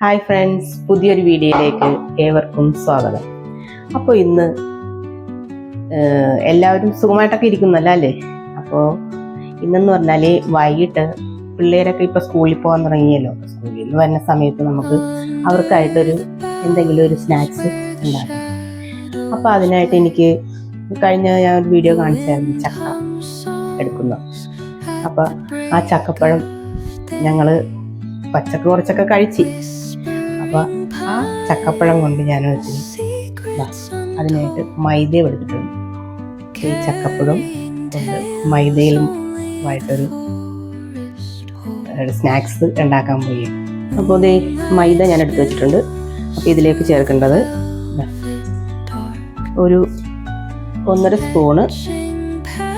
Hi friends പുതിയൊരു വീഡിയോയിലേക്ക് ഏവർക്കും സ്വാഗതം. അപ്പോൾ ഇന്ന് എല്ലാവരും സുഖമായിട്ടൊക്കെ ഇരിക്കുന്നല്ല? അല്ലേ? അപ്പോൾ ഇന്നെന്ന് പറഞ്ഞാൽ വൈകിട്ട് പിള്ളേരൊക്കെ ഇപ്പോൾ സ്കൂളിൽ പോകാൻ തുടങ്ങിയല്ലോ. സ്കൂളിൽ വരുന്ന സമയത്ത് നമുക്ക് അവർക്കായിട്ടൊരു എന്തെങ്കിലും ഒരു സ്നാക്സ് ഉണ്ടാക്കാം. അപ്പോൾ അതിനായിട്ട് എനിക്ക് കഴിഞ്ഞ ഞാൻ ഒരു വീഡിയോ കാണിച്ചായിരുന്നു ചക്ക എടുക്കുന്നു അപ്പോൾ ആ ചക്കപ്പഴം ഞങ്ങൾ പച്ചക്ക് കുറച്ചൊക്കെ കഴിച്ച്. അപ്പോൾ ആ ചക്കപ്പഴം കൊണ്ട് ഞാൻ അതിനായിട്ട് മൈദ എടുത്തിട്ടുണ്ട് ഈ ചക്കപ്പഴം കൊണ്ട് മൈദയിലും ആയിട്ടൊരു സ്നാക്സ് ഉണ്ടാക്കാൻ പോയി. അപ്പോൾ ഇതേ മൈദ ഞാൻ എടുത്ത് വെച്ചിട്ടുണ്ട്. അപ്പോൾ ഇതിലേക്ക് ചേർക്കേണ്ടത് ഒരു ഒന്നര സ്പൂണ്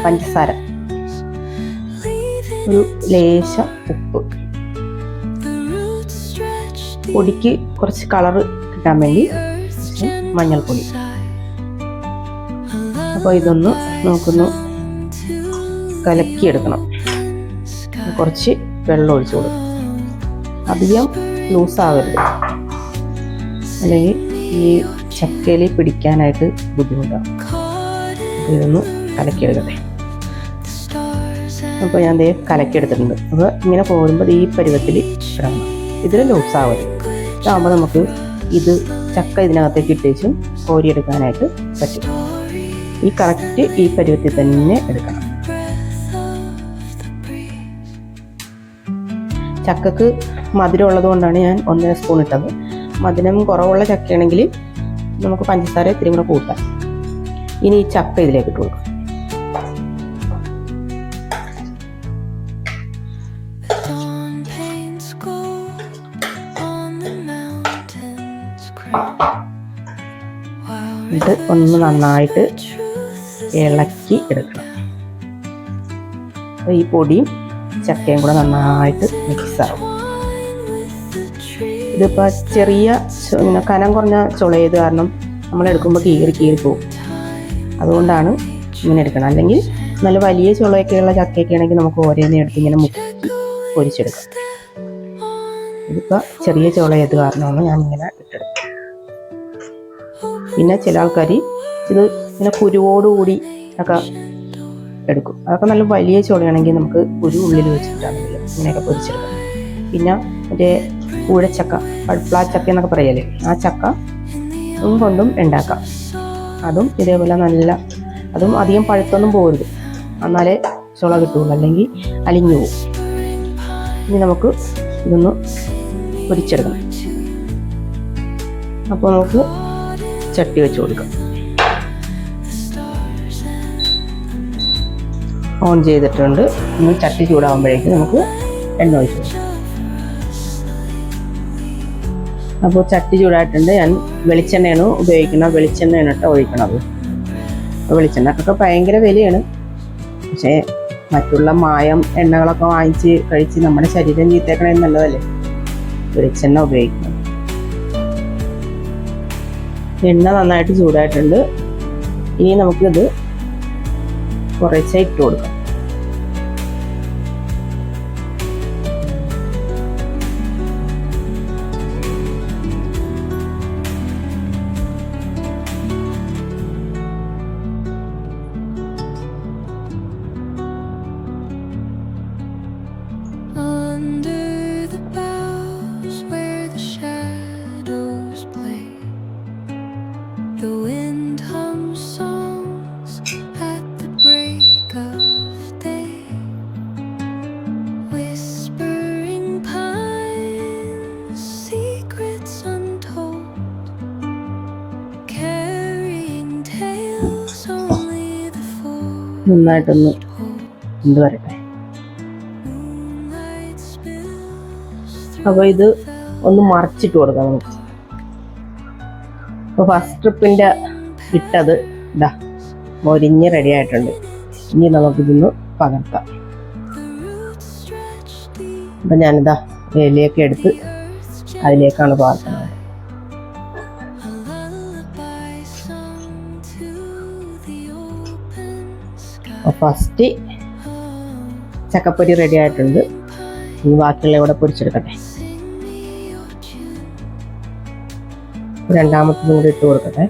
പഞ്ചസാര. ഒരു ലേശം ഉപ്പ്. പൊടിക്ക് കുറച്ച് കളറ് കിട്ടാൻ വേണ്ടി മഞ്ഞൾപ്പൊടി. അപ്പോൾ ഇതൊന്ന് നമുക്കൊന്ന് കലക്കിയെടുക്കണം. കുറച്ച് വെള്ളം ഒഴിച്ചു കൊടുക്കും. അധികം ലൂസാവരുത്. അല്ലെങ്കിൽ ഈ ചക്കയിൽ പിടിക്കാനായിട്ട് ബുദ്ധിമുട്ടാണ്. ഇതൊന്ന് കലക്കിയെടുക്കട്ടെ. അപ്പോൾ ഞാൻ ദേ കലക്കിയെടുത്തിട്ടുണ്ട്. അപ്പോൾ ഇങ്ങനെ പോകുമ്പോൾ ഈ പരുവത്തിൽ ഇടണം. ഇതിൽ ലൂസാവരുത്. ഇതാകുമ്പോൾ നമുക്ക് ഇത് ചക്ക ഇതിനകത്തേക്ക് ഇട്ടേച്ചും കോരിയെടുക്കാനായിട്ട് പറ്റും. ഈ കറക്റ്റ് ഈ പരുവത്തിൽ തന്നെ എടുക്കണം. ചക്കക്ക് മധുരം ഉള്ളത് കൊണ്ടാണ് ഞാൻ ഒന്നര സ്പൂൺ ഇട്ടത്. മധുരം കുറവുള്ള ചക്കയാണെങ്കിൽ നമുക്ക് പഞ്ചസാര ഇത്തിരി കൂടെ കൂട്ടാം. ഇനി ഈ ചക്ക ഇതിലേക്ക് ഇട്ട് കൊടുക്കാം. While ഒന്ന് നന്നായിട്ട് ഇളക്കി എടുക്കണം. അപ്പോൾ ഈ പൊടിയും ചക്കയും കൂടെ നന്നായിട്ട് മിക്സാവും ഇതിപ്പോൾ ചെറിയ ഇങ്ങനെ കനം കുറഞ്ഞ ചുളയത് കാരണം നമ്മൾ എടുക്കുമ്പോൾ കീറി കീറി പോകും. അതുകൊണ്ടാണ് ഇങ്ങനെ എടുക്കണം. അല്ലെങ്കിൽ നല്ല വലിയ ചുളയൊക്കെയുള്ള ചക്കയൊക്കെ ആണെങ്കിൽ നമുക്ക് ഓരോന്നേ എടുത്ത് ഇങ്ങനെ മുക്കി പൊരിച്ചെടുക്കാം. ഇതിപ്പോൾ ചെറിയ ചുളയത് കാരണമാണ് ഞാൻ ഇങ്ങനെ ഇട്ടെടുക്കുന്നത് പിന്നെ ചില ആൾക്കാർ ഇത് ഇങ്ങനെ കുരുവോടുകൂടി ഒക്കെ എടുക്കും. അതൊക്കെ നല്ല വലിയ ചുളയാണെങ്കിൽ നമുക്ക് കുരു ഉള്ളിൽ വെച്ചിട്ടാണെങ്കിൽ ഇങ്ങനെയൊക്കെ പൊരിച്ചെടുക്കാം. പിന്നെ മറ്റേ കൂഴച്ചക്ക പഴുപ്പ്ള ചക്ക എന്നൊക്കെ പറയല്ലേ? ആ ചക്ക കൊണ്ടും ഉണ്ടാക്കാം. അതും ഇതേപോലെ നല്ല അതും അധികം പഴുത്തൊന്നും പോകരുത്. എന്നാലേ ചുള കിട്ടുള്ളൂ അല്ലെങ്കിൽ അലിഞ്ഞു പോകും. ഇനി നമുക്ക് ഇതൊന്ന് പൊരിച്ചെടുക്കണം. അപ്പോൾ നമുക്ക് ചട്ടി വെച്ച് കൊടുക്കാം. ഓൺ ചെയ്തിട്ടുണ്ട്. ഇനി ചട്ടി ചൂടാകുമ്പോഴേക്കും നമുക്ക് എണ്ണ ഒഴിച്ചു അപ്പോൾ ചട്ടി ചൂടായിട്ടുണ്ട്. ഞാൻ വെളിച്ചെണ്ണയാണ് ഉപയോഗിക്കുന്നത്. വെളിച്ചെണ്ണയാണ് കേട്ടോ ഒഴിക്കണത്. വെളിച്ചെണ്ണക്കൊക്കെ ഭയങ്കര വിലയാണ്. പക്ഷേ മറ്റുള്ള മായം എണ്ണകളൊക്കെ വാങ്ങിച്ച് കഴിച്ച് നമ്മുടെ ശരീരം ചീത്തേക്കണേ നല്ലതല്ലേ? വെളിച്ചെണ്ണ ഉപയോഗിക്കുന്നത്. എണ്ണ നന്നായിട്ട് ചൂടായിട്ടുണ്ട്. ഇനി നമുക്കിത് കുറേശ്ശെ ഇട്ട് കൊടുക്കാം. നന്നായിട്ടൊന്ന്. എന്ത് Moonlight അപ്പോൾ ഇത് ഒന്ന് മറിച്ചിട്ട് കൊടുക്കാം നമുക്ക്. അപ്പോൾ ഫസ്റ്റ് ട്രിപ്പിന്റെ ഇട്ടത് ഇതാ മൊരിഞ്ഞ് റെഡി ആയിട്ടുണ്ട്. ഇനി നമുക്കിതൊന്ന് പകർത്താം. അപ്പം ഞാനിതാ വേലിയൊക്കെ എടുത്ത് അതിലേക്കാണ് പകർത്തുന്നത് ഫസ്റ്റ് ചക്കപ്പൊരി റെഡി ആയിട്ടുണ്ട്. ഇനി ബാക്കിയുള്ള ഇവിടെ പൊരിച്ചെടുക്കട്ടെ. രണ്ടാമത്തതും കൂടി ഇട്ട് കൊടുക്കട്ടെ.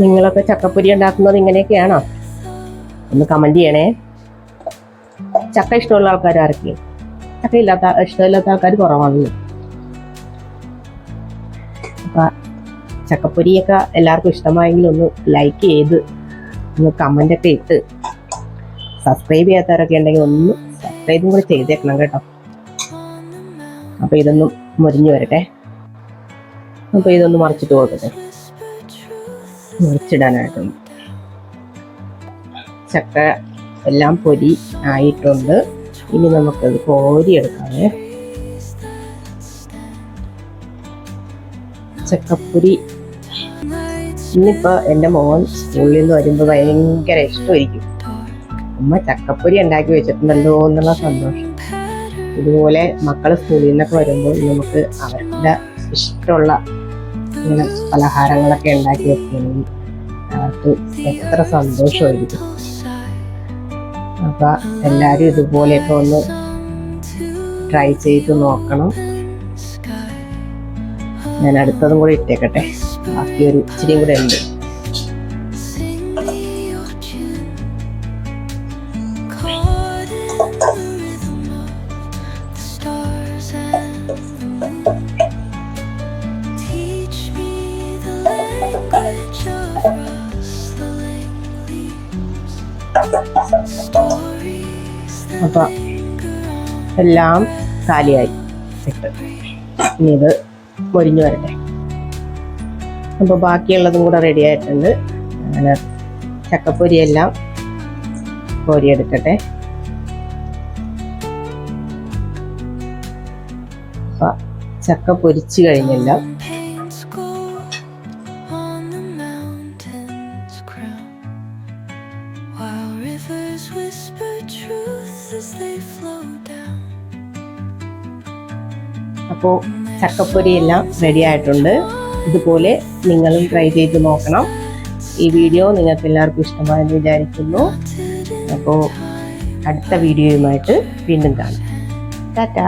നിങ്ങളൊക്കെ ചക്കപ്പൊരി ഉണ്ടാക്കുന്നത് ഇങ്ങനെയൊക്കെയാണോ? ഒന്ന് കമന്റ് ചെയ്യണേ. ചക്ക ഇഷ്ടമുള്ള ആൾക്കാർ ആരൊക്കെ ചക്ക ഇല്ലാത്ത ഇഷ്ടമില്ലാത്ത ആൾക്കാർ കുറവാണല്ലോ. അപ്പം ചക്കപ്പൊരിയൊക്കെ എല്ലാവർക്കും ഇഷ്ടമായെങ്കിൽ ഒന്ന് ലൈക്ക് ചെയ്ത് ഒന്ന് കമന്റൊക്കെ ഇട്ട് സബ്സ്ക്രൈബ് ചെയ്യാത്തവരൊക്കെ ഉണ്ടെങ്കിൽ ഒന്ന് സബ്സ്ക്രൈബും കൂടെ ചെയ്തേക്കണം കേട്ടോ. അപ്പൊ അപ്പോൾ ഇതൊന്നും മുരിഞ്ഞു വരട്ടെ. അപ്പോൾ ഇതൊന്ന് മറിച്ചിട്ട് കൊടുക്കട്ടെ. മറിച്ചിടാനായിട്ടൊന്ന്. ചക്ക എല്ലാം പൊരി ആയിട്ടുണ്ട്. ഇനി നമുക്കത് കോരി trees that stand ചക്കപ്പൊരി ഇന്നിപ്പോൾ എന്റെ മോൻ സ്കൂളിൽ നിന്ന് വരുമ്പോൾ ഭയങ്കര ഇഷ്ടമായിരിക്കും. അമ്മ ചക്കപ്പൊരി ഉണ്ടാക്കി വെച്ചിട്ടുണ്ടല്ലോ എന്നുള്ള സന്തോഷം. ഇതുപോലെ മക്കൾ സ്കൂളിൽ നിന്നൊക്കെ വരുമ്പോൾ നമുക്ക് അവരുടെ ഇഷ്ടമുള്ള ഇങ്ങനെ പലഹാരങ്ങളൊക്കെ ഉണ്ടാക്കി വെക്കുകയാണെങ്കിൽ അവർക്ക് എത്ര സന്തോഷമായിരിക്കും. അപ്പം എല്ലാവരും ഇതുപോലെയൊക്കെ ഒന്ന് ട്രൈ ചെയ്ത് നോക്കണം. ഞാൻ അടുത്തതും കൂടെ ഇട്ടേക്കട്ടെ. ബാക്കി ഒരു ഇച്ചിരി കൂടെ ഉണ്ട്. അപ്പം എല്ലാം കാലിയായി. ഇട്ട് ഇനി ഇത് മൊരിഞ്ഞു വരട്ടെ. അപ്പോൾ ബാക്കിയുള്ളതും കൂടെ റെഡി ആയിട്ടുണ്ട്. അങ്ങനെ ചക്കപ്പൊരിയെല്ലാം കോരിയെടുക്കട്ടെ. ചക്ക പൊരിച്ചു കഴിഞ്ഞല്ല അപ്പോൾ ചക്കപ്പൊരി എല്ലാം റെഡി ആയിട്ടുണ്ട്. ഇതുപോലെ നിങ്ങളും ട്രൈ ചെയ്ത് നോക്കണം. ഈ വീഡിയോ നിങ്ങൾക്ക് എല്ലാവർക്കും ഇഷ്ടമായെന്ന് വിചാരിക്കുന്നു. അപ്പോൾ അടുത്ത വീഡിയോയുമായിട്ട് വീണ്ടും കാണാം. ടാറ്റാ.